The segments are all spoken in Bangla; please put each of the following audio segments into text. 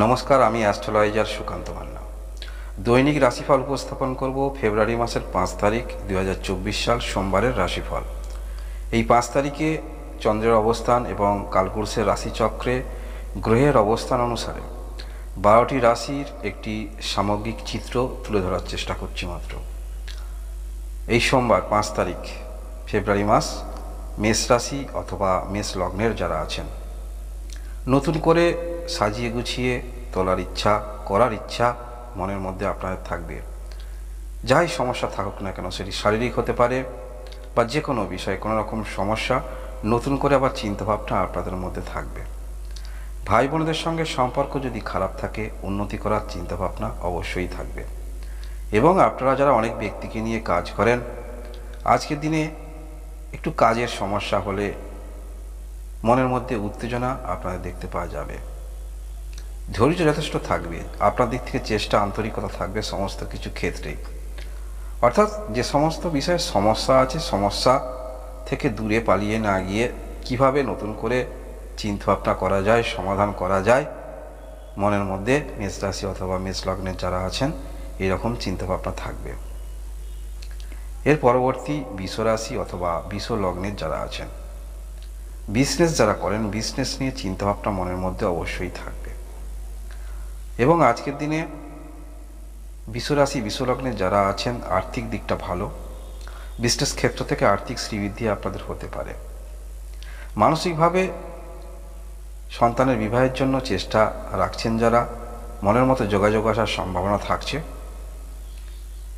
নমস্কার, আমি অ্যাস্ট্রোলজার সুকান্ত মান্না। দৈনিক রাশিফল উপস্থাপন করব ফেব্রুয়ারি মাসের পাঁচ তারিখ দু হাজার চব্বিশ সাল, সোমবারের রাশিফল। এই পাঁচ তারিখে চন্দ্রের অবস্থান এবং কালপুরুষের রাশিচক্রে গ্রহের অবস্থান অনুসারে বারোটি রাশির একটি সামগ্রিক চিত্র তুলে ধরার চেষ্টা করছি মাত্র। এই সোমবার পাঁচ তারিখ, ফেব্রুয়ারি মাস, মেষ রাশি অথবা মেষ লগ্নের যারা আছেন। নতুন করে সাজিয়ে গুছিয়ে তোলার ইচ্ছা, করার ইচ্ছা মনের মধ্যে আপনাদের থাকবে। যাই সমস্যা থাকুক না কেন, সেটি শারীরিক হতে পারে বা যে কোনো বিষয়ে কোনো রকম সমস্যা, নতুন করে আবার চিন্তাভাবনা আপনাদের মধ্যে থাকবে। ভাই বোনদের সঙ্গে সম্পর্ক যদি খারাপ থাকে, উন্নতি করার চিন্তাভাবনা অবশ্যই থাকবে। এবং আপনারা যারা অনেক ব্যক্তিকে নিয়ে কাজ করেন, আজকের দিনে একটু কাজের সমস্যা হলে মনের মধ্যে উত্তেজনা আপনাদের দেখতে পাওয়া যাবে। ধৈর্য যথেষ্ট থাকবে। আপনার দিক থেকে চেষ্টা, আন্তরিকতা থাকবে সমস্ত কিছু ক্ষেত্রেই অর্থাৎ যে সমস্ত বিষয়ে সমস্যা আছে, সমস্যা থেকে দূরে পালিয়ে না গিয়ে কীভাবে নতুন করে চিন্তাভাবনা করা যায়, সমাধান করা যায়, মনের মধ্যে মেষ রাশি অথবা মেষ লগ্নের যারা আছেন, এরকম চিন্তাভাবনা থাকবে। এর পরবর্তী বিশ্বরাশি অথবা বিশ্ব লগ্নের যারা আছেন বিজনেস যারা করেন বিজনেস নিয়ে চিন্তাভাবনা মনের মধ্যে অবশ্যই থাকবে। এবং আজকের দিনে বিশ্বরাশি, বিশ্বলগ্নে যারা আছেন, আর্থিক দিকটা ভালো। বিজনেস ক্ষেত্র থেকে আর্থিক শ্রীবৃদ্ধি আপনাদের হতে পারে। মানসিকভাবে সন্তানের বিবাহের জন্য চেষ্টা রাখছেন যারা, মনের মতো যোগাযোগ আসার সম্ভাবনা থাকছে।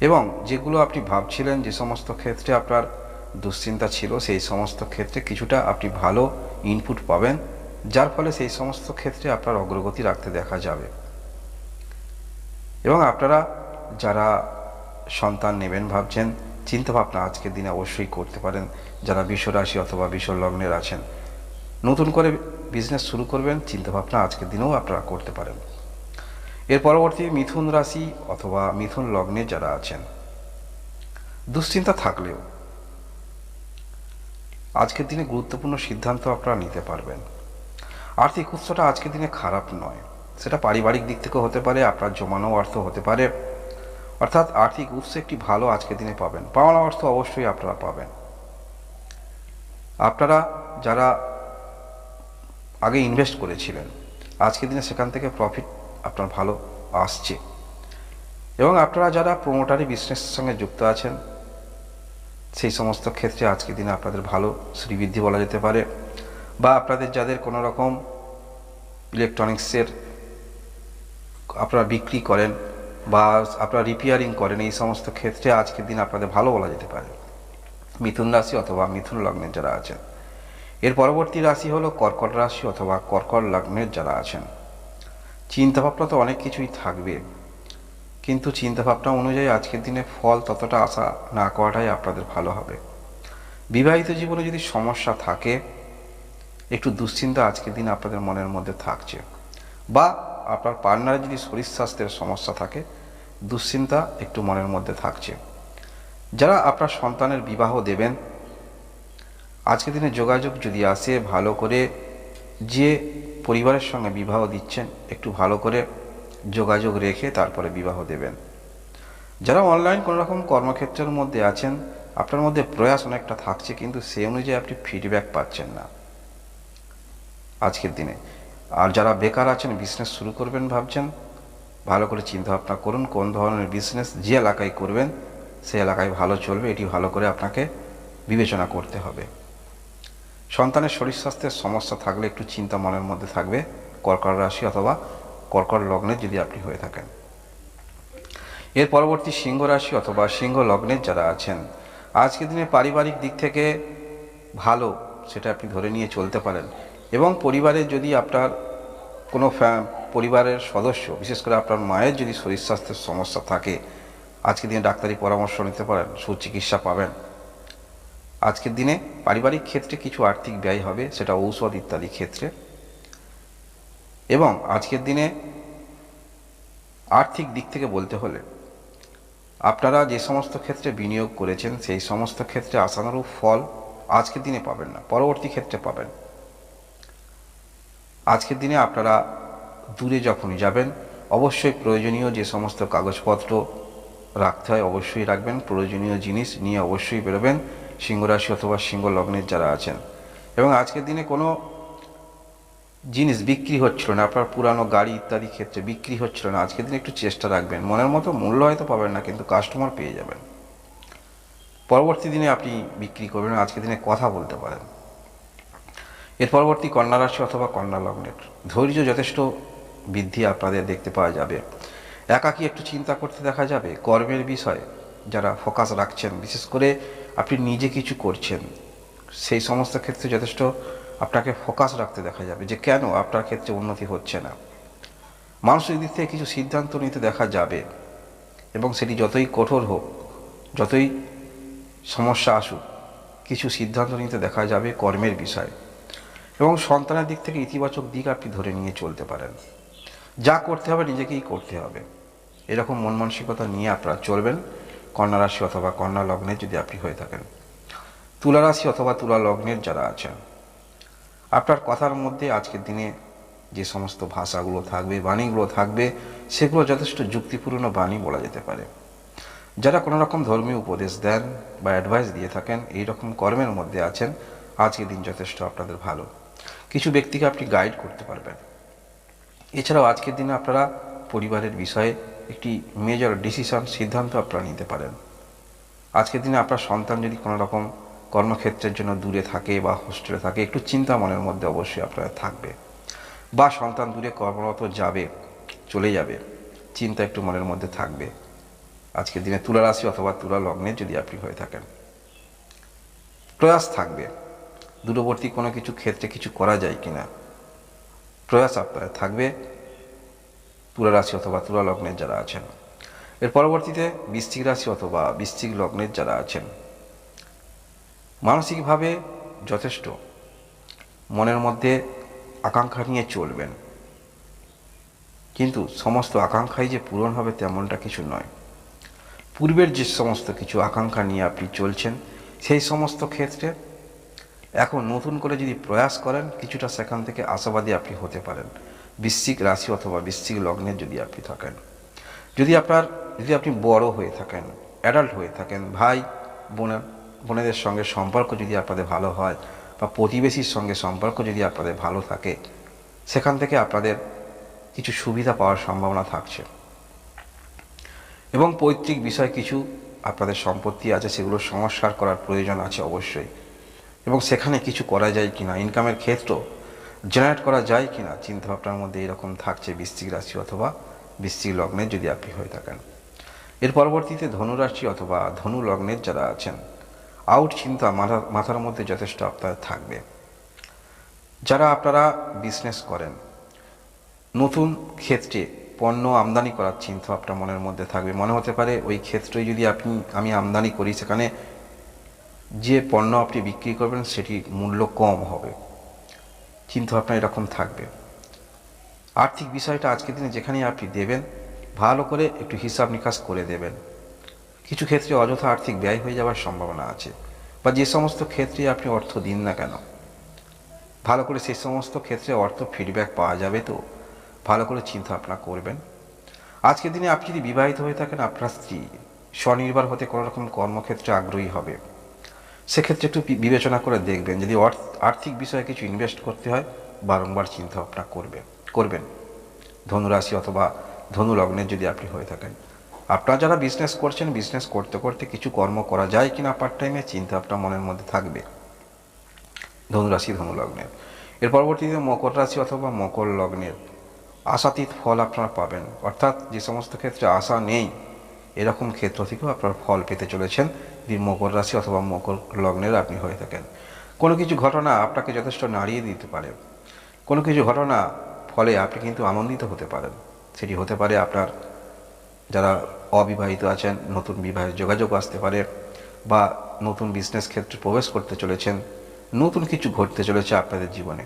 এবং যেগুলো আপনি ভাবছিলেন যে সমস্ত ক্ষেত্রে আপনার দুশ্চিন্তা ছিল সেই সমস্ত ক্ষেত্রে কিছুটা আপনি ভালো ইনপুট পাবেন, যার ফলে সেই সমস্ত ক্ষেত্রে আপনার অগ্রগতি রাখতে দেখা যাবে। এবং আপনারা যারা সন্তান নেবেন ভাবছেন, চিন্তাভাবনা আজকের দিনে অবশ্যই করতে পারেন, যারা বিশ্বরাশি অথবা লগ্নের আছেন। নতুন করে বিজনেস শুরু করবেন, চিন্তাভাবনা আজকের দিনেও আপনারা করতে পারেন। এর পরবর্তী মিথুন রাশি অথবা মিথুন লগ্নে যারা আছেন, দুশ্চিন্তা থাকলেও আজকের দিনে গুরুত্বপূর্ণ সিদ্ধান্ত আপনারা নিতে পারবেন। আর্থিক উৎসটা আজকের দিনে খারাপ নয়। সেটা পারিবারিক দিক থেকেও হতে পারে, আপনার জমানো অর্থ হতে পারে। অর্থাৎ আর্থিক উৎস একটি ভালো আজকের দিনে পাবেন। পাওনা অর্থ অবশ্যই আপনারা পাবেন। আপনারা যারা আগে ইনভেস্ট করেছিলেন, আজকের দিনে সেখান থেকে প্রফিট আপনার ভালো আসছে। এবং আপনারা যারা প্রোমোটারি বিজনেসের সঙ্গে যুক্ত আছেন সেই সমস্ত ক্ষেত্রে আজকের দিনে আপনাদের ভালো শ্রীবৃদ্ধি বলা যেতে পারে বা আপনাদের যাদের কোনো রকম ইলেকট্রনিক্সের আপনারা বিক্রি করেন বা আপনারা রিপেয়ারিং করেন, এই সমস্ত ক্ষেত্রে আজকের দিন আপনাদের ভালো বলা যেতে পারে। মিথুন রাশি অথবা মিথুন লগ্নের যারা আছেন। এর পরবর্তী রাশি হলো কর্কট রাশি অথবা কর্কট লগ্নের যারা আছেন। চিন্তাভাবনা তো অনেক কিছুই থাকবে। কিন্তু চিন্তাভাবনা অনুযায়ী আজকের দিনে ফল ততটা আশা না করাটাই আপনাদের ভালো হবে। বিবাহিত জীবনে যদি সমস্যা থাকে, একটু দুশ্চিন্তা আজকের দিন আপনাদের মনের মধ্যে থাকছে। বা আপনার পার্টনারের যদি শরীর স্বাস্থ্যের সমস্যা থাকে, দুশ্চিন্তা একটু মনের মধ্যে থাকছে। যারা আপনার সন্তানের বিবাহ দেবেন, আজকের দিনে যোগাযোগ যদি আসে, ভালো করে যে পরিবারের সঙ্গে বিবাহ দিচ্ছেন, একটু ভালো করে যোগাযোগ রেখে তারপরে বিবাহ দেবেন। যারা অনলাইন কোনো রকম কর্মক্ষেত্রের মধ্যে আছেন, আপনার মধ্যে প্রয়াস অনেকটা থাকছে, কিন্তু সেই অনুযায়ী আপনি ফিডব্যাক পাচ্ছেন না। আজকের দিনে। আর যারা বেকার আছেন বিজনেস শুরু করবেন ভাবছেন, ভালো করে চিন্তাভাবনা করুন, কোন ধরনের বিজনেস যে এলাকায় করবেন, সে এলাকায় ভালো চলবে, এটি ভালো করে আপনাকে বিবেচনা করতে হবে। সন্তানের শরীর স্বাস্থ্যের সমস্যা থাকলে একটু চিন্তা মনের মধ্যে থাকবে, কর্কট রাশি অথবা কর্কট লগ্নে যদি আপনি হয়ে থাকেন। এর পরবর্তী সিংহ রাশি অথবা সিংহ লগ্নের যারা আছেন, আজকের দিনে পারিবারিক দিক থেকে ভালো সেটা আপনি ধরে নিয়ে চলতে পারেন এবং পরিবারে যদি আপনার কোনো পরিবারের সদস্য, বিশেষ করে আপনার মায়ের যদি শরীর স্বাস্থ্যের সমস্যা থাকে, আজকের দিনে ডাক্তারি পরামর্শ নিতে পারেন, সুচিকিৎসা পাবেন। আজকের দিনে পারিবারিক ক্ষেত্রে কিছু আর্থিক ব্যয় হবে, সেটা ঔষধ ইত্যাদি ক্ষেত্রে। এবং আজকের দিনে আর্থিক দিক থেকে বলতে হলে, আপনারা যে সমস্ত ক্ষেত্রে বিনিয়োগ করেছেন, সেই সমস্ত ক্ষেত্রে আশানুরূপ ফল আজকের দিনে পাবেন না, পরবর্তী ক্ষেত্রে পাবেন। আজকের দিনে আপনারা দূরে যখনই যাবেন, অবশ্যই প্রয়োজনীয় যে সমস্ত কাগজপত্র রাখতে হয় অবশ্যই রাখবেন, প্রয়োজনীয় জিনিস নিয়ে অবশ্যই বেরোবেন সিংহ রাশি অথবা সিংহ লগ্নের যারা আছেন। এবং আজকের দিনে কোনো জিনিস বিক্রি হচ্ছিল না, আপনার পুরানো গাড়ি ইত্যাদি ক্ষেত্রে বিক্রি হচ্ছিল না। আজকের দিনে একটু চেষ্টা রাখবেন। মনের মতো মূল্য হয়তো পাবেন না, কিন্তু কাস্টমার পেয়ে যাবেন। পরবর্তী দিনে আপনি বিক্রি করবেন, আজকের দিনে কথা বলতে পারেন। এর পরবর্তী কন্যা রাশি অথবা কন্যা লগ্নের। ধৈর্য যথেষ্ট বৃদ্ধি আপনাদের দেখতে পাওয়া যাবে। একাকি একটু চিন্তা করতে দেখা যাবে। কর্মের বিষয়ে যারা ফোকাস রাখছেন, বিশেষ করে আপনি নিজে কিছু করছেন, সেই সমস্ত ক্ষেত্রে যথেষ্ট আপনাকে ফোকাস রাখতে দেখা যাবে যে কেন আপনার ক্ষেত্রে উন্নতি হচ্ছে না। মানসিক দিক থেকে কিছু সিদ্ধান্ত নিতে দেখা যাবে এবং সেটি যতই কঠোর হোক, যতই সমস্যা আসুক, কিছু সিদ্ধান্ত নিতে দেখা যাবে কর্মের বিষয়ে। এবং সন্তানের দিক থেকে ইতিবাচক দিক আপনি ধরে নিয়ে চলতে পারেন। যা করতে হবে নিজেকেই করতে হবে। এরকম মন মানসিকতা নিয়ে আপনারা চলবেন কন্যা রাশি অথবা কন্যা লগ্নের যদি আপনি হয়ে থাকেন। তুলা রাশি অথবা তুলা লগ্নের যারা আছেন আপনার কথার মধ্যে আজকের দিনে যে সমস্ত ভাষাগুলো থাকবে, বাণীগুলো থাকবে, সেগুলো যথেষ্ট যুক্তিপূর্ণ বাণী বলা যেতে পারে। যারা কোনো রকম ধর্মীয় উপদেশ দেন বা অ্যাডভাইস দিয়ে থাকেন, এই রকম কর্মের মধ্যে আছেন, আজকের দিন যথেষ্ট আপনাদের ভালো। কিছু ব্যক্তিকে আপনি গাইড করতে পারবেন। এছাড়াও আজকের দিনে আপনারা পরিবারের বিষয়ে একটি মেজর ডিসিশন সিদ্ধান্ত আপনারা নিতে পারেন। আজকের দিনে আপনার সন্তান যদি কোনো রকম কর্মক্ষেত্রের জন্য দূরে থাকে বা হোস্টেলে থাকে, একটু চিন্তা মনের মধ্যে অবশ্যই আপনারা থাকবে। বা সন্তান দূরে কর্মরত যাবে, চলে যাবে, চিন্তা একটু মনের মধ্যে থাকবে। আজকের দিনে তুলা রাশি অথবা তুলা লগ্নে যদি আপনি হয়ে থাকেন, প্রয়াস থাকবে। দূরবর্তী কোনো কিছু ক্ষেত্রে কিছু করা যায় কিনা, প্রয়াস আপনার থাকবে। তুলা রাশি অথবা তুলা লগ্নের যারা আছেন, এর পরবর্তীতে বৃশ্চিক রাশি অথবা বৃশ্চিক লগ্নের যারা আছেন মানসিকভাবে যথেষ্ট। মনের মধ্যে আকাঙ্ক্ষা নিয়ে চলবেন। কিন্তু সমস্ত আকাঙ্ক্ষাই যে পূরণ হবে তেমনটা কিছু নয়। পূর্বের যে সমস্ত কিছু আকাঙ্ক্ষা নিয়ে আপনি চলছেন, সেই সমস্ত ক্ষেত্রে এখন নতুন করে যদি প্রয়াস করেন, কিছুটা সেখান থেকে আশাবাদী আপনি হতে পারেন। বৃশ্চিক রাশি অথবা বৃশ্চিক লগ্নে যদি আপনি থাকেন। যদি আপনার, যদি আপনি বড় হয়ে থাকেন অ্যাডাল্ট হয়ে থাকেন, ভাই, বোনের বোনেদের সঙ্গে সম্পর্ক যদি আপনাদের ভালো হয় বা প্রতিবেশীর সঙ্গে সম্পর্ক যদি আপনাদের ভালো থাকে, সেখান থেকে আপনাদের কিছু সুবিধা পাওয়ার সম্ভাবনা থাকছে। এবং পৈতৃক বিষয় কিছু আপনাদের সম্পত্তি আছে, সেগুলো সংস্কার করার প্রয়োজন আছে অবশ্যই। এবং সেখানে কিছু করা যায় কিনা, ইনকামের ক্ষেত্র জেনারেট করা যায় কিনা, চিন্তাভাবনার মধ্যে এরকম থাকছে বৃশ্চিক রাশি অথবা বৃশ্চিক লগ্নে যদি আপনি হয়ে থাকেন। এর পরবর্তীতে ধনুরাশি অথবা ধনু লগ্নের যারা আছেন আউট চিন্তা মাথা, মাথার মধ্যে যথেষ্ট আপনার থাকবে। যারা আপনারা বিজনেস করেন, নতুন ক্ষেত্রে পণ্য আমদানি করার চিন্তা আপনার মনের মধ্যে থাকবে। মনে হতে পারে ওই ক্ষেত্রে যদি আপনি, আমি আমদানি করি, সেখানে যে পণ্য আপনি বিক্রি করবেন, সেটি মূল্য কম হবে। চিন্তা ভাবনা এরকম থাকবে। আর্থিক বিষয়টা আজকের দিনে যেখানেই আপনি দেবেন, ভালো করে একটু হিসাব নিকাশ করে দেবেন। কিছু ক্ষেত্রে অযথা আর্থিক ব্যয় হয়ে যাওয়ার সম্ভাবনা আছে। বা যে সমস্ত ক্ষেত্রে আপনি অর্থ দিন না কেন? ভালো করে সেই সমস্ত ক্ষেত্রে অর্থ ফিডব্যাক পাওয়া যাবে তো? ভালো করে চিন্তা ভাবনা করবেন। আজকের দিনে আপনি যদি বিবাহিত হয়ে থাকেন, আপনার স্ত্রী স্বনির্ভর হতে কোনো রকম কর্মক্ষেত্রে আগ্রহী হবে। সেক্ষেত্রে একটু বিবেচনা করে দেখবেন, যদি আর্থিক বিষয়ে কিছু ইনভেস্ট করতে হয়, বারংবার চিন্তা ভাবনা করবে, করবেন। ধনুরাশি অথবা ধনু লগ্নের যদি আপনি হয়ে থাকেন। আপনারা যারা বিজনেস করছেন বিজনেস করতে করতে কিছু কর্ম করা যায় কিনা পার্ট টাইমে চিন্তা আপনার মনের মধ্যে থাকবে। ধনুরাশি ধনু লগ্নের এর পরবর্তীতে মকর রাশি অথবা মকর লগ্নের আশাতীত ফল আপনারা পাবেন। অর্থাৎ যে সমস্ত ক্ষেত্রে আশা নেই, এরকম ক্ষেত্র থেকেও আপনার ফল পেতে চলেছেন। যদি মকর রাশি অথবা মকর লগ্নের আপনি হয়ে থাকেন। কোনো কিছু ঘটনা আপনাকে যথেষ্ট নাড়িয়ে দিতে পারে। কোনো কিছু ঘটনা ফলে আপনি কিন্তু আনন্দিত হতে পারেন। সেটি হতে পারে আপনার যারা অবিবাহিত আছেন, নতুন বিবাহের যোগাযোগ আসতে পারে বা নতুন বিজনেস ক্ষেত্রে প্রবেশ করতে চলেছেন, নতুন কিছু ঘটতে চলেছে আপনাদের জীবনে।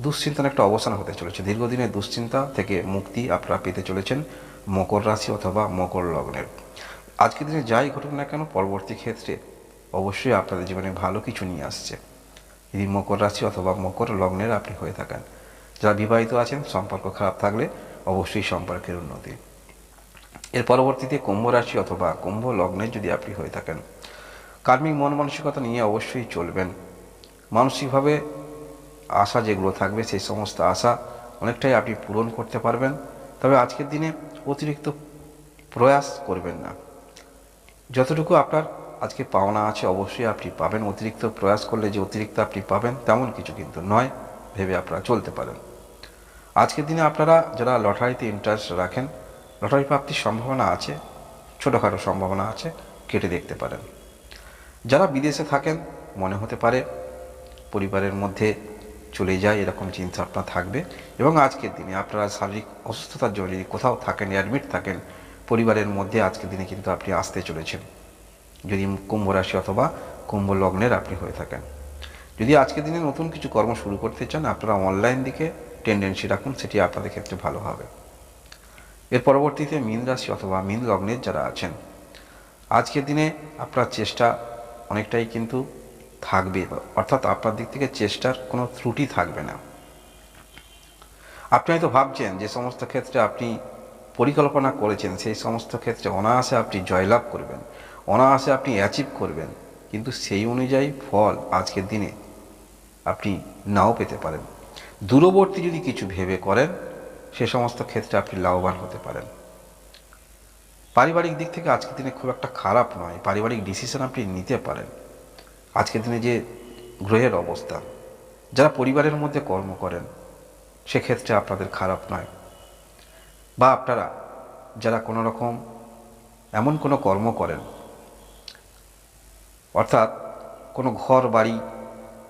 দুশ্চিন্তার একটা অবসান হতে চলেছে। দীর্ঘদিনের দুশ্চিন্তা থেকে মুক্তি আপনারা পেতে চলেছেন মকর রাশি অথবা মকর লগ্নের। আজকের দিনে যাই ঘটুক না কেন, পরবর্তী ক্ষেত্রে অবশ্যই আপনাদের জীবনে ভালো কিছু নিয়ে আসছে। যদি মকর রাশি অথবা মকর লগ্নের আপনি হয়ে থাকেন, যারা বিবাহিত আছেন, সম্পর্ক খারাপ থাকলে অবশ্যই সম্পর্কের উন্নতি। এর পরবর্তীতে কুম্ভ রাশি অথবা কুম্ভ লগ্নে যদি আপনি হয়ে থাকেন, কার্মিক মন মানসিকতা নিয়ে অবশ্যই চলবেন। মানসিকভাবে আশা যেগুলো থাকবে, সেই সমস্ত আশা অনেকটাই আপনি পূরণ করতে পারবেন। তবে আজকের দিনে অতিরিক্ত প্রয়াস করবেন না। যতটুকু আপনার আজকে পাওনা আছে, অবশ্যই আপনি পাবেন। অতিরিক্ত প্রয়াস করলে যে অতিরিক্ত আপনি পাবেন, তেমন কিছু কিন্তু নয়, ভেবে আপনারা চলতে পারেন। আজকের দিনে আপনারা যারা লটারিতে ইন্টারেস্ট রাখেন লটারি প্রাপ্তির সম্ভাবনা আছে, ছোটোখাটো সম্ভাবনা আছে, কেটে দেখতে পারেন। যারা বিদেশে থাকেন, মনে হতে পারে পরিবারের মধ্যে চলে যায় এরকম চিন্তা আপনার থাকবে। এবং আজকের দিনে আপনারা শারীরিক অসুস্থতার জন্য যদি কোথাও থাকেন অ্যাডমিট থাকেন, পরিবারের মধ্যে আজকের দিনে কিন্তু আপনি আসতে চলেছেন। যদি কুম্ভ রাশি অথবা কুম্ভ লগ্নের আপনি হয়ে থাকেন। যদি আজকের দিনে নতুন কিছু কর্ম শুরু করতে চান, আপনারা অনলাইন দিকে টেন্ডেন্সি রাখুন, সেটি আপনাদের ক্ষেত্রে ভালো হবে। এর পরবর্তীতে মীন রাশি অথবা মীন লগ্নের যারা আছেন, আজকের দিনে আপনার চেষ্টা অনেকটাই কিন্তু থাকবে, অর্থাৎ আপনার দিক থেকে চেষ্টার কোনো ত্রুটি থাকবে না। আপনি হয়তো ভাবছেন যে সমস্ত ক্ষেত্রে আপনি পরিকল্পনা করেছেন, সেই সমস্ত ক্ষেত্রে অনায়াসে আপনি জয়লাভ করবেন, অনায়াসে আপনি অ্যাচিভ করবেন, কিন্তু সেই অনুযায়ী ফল আজকের দিনে আপনি নাও পেতে পারেন। দূরবর্তী যদি কিছু ভেবে করেন সে সমস্ত ক্ষেত্রে আপনি লাভবান হতে পারেন। পারিবারিক দিক থেকে আজকের দিনে খুব একটা খারাপ নয়। পারিবারিক ডিসিশন আপনি নিতে পারেন। আজকের দিনে যে গ্রহের অবস্থা, যারা পরিবারের মধ্যে কর্ম করেন, সেক্ষেত্রে আপনাদের খারাপ নয়। বা আপনারা যারা কোনো রকম, এমন কোনো কর্ম করেন, অর্থাৎ কোনো ঘর, বাড়ি,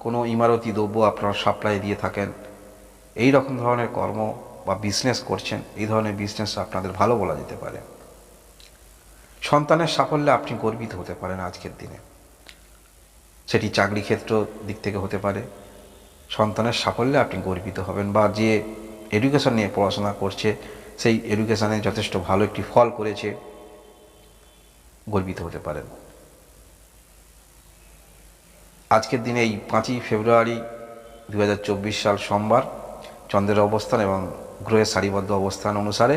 কোনো ইমারতি দ্রব্য আপনারা সাপ্লাই দিয়ে থাকেন, এই রকম ধরনের কর্ম বা বিজনেস করছেন, এই ধরনের বিজনেস আপনাদের ভালো বলা যেতে পারে। সন্তানের সাফল্যে আপনি গর্বিত হতে পারেন আজকের দিনে। সেটি চাকরি ক্ষেত্র দিক থেকে হতে পারে। সন্তানের সাফল্যে আপনি গর্বিত হবেন বা যে এডুকেশন নিয়ে পড়াশোনা করছে, সেই এডুকেশনে যথেষ্ট ভালো একটি ফল করেছে, গর্বিত হতে পারেন। আজকের দিনে এই পাঁচই ফেব্রুয়ারি দু হাজার চব্বিশ সাল সোমবার, চন্দ্রের অবস্থান এবং গ্রহের সারিবদ্ধ অবস্থান অনুসারে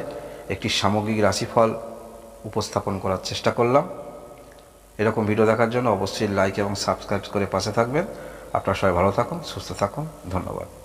একটি সামগ্রিক রাশিফল উপস্থাপন করার চেষ্টা করলাম। এরকম ভিডিও দেখার জন্য অবশ্যই লাইক এবং সাবস্ক্রাইব করে পাশে থাকবেন। আপনারা সবাই ভালো থাকুন, সুস্থ থাকুন। ধন্যবাদ।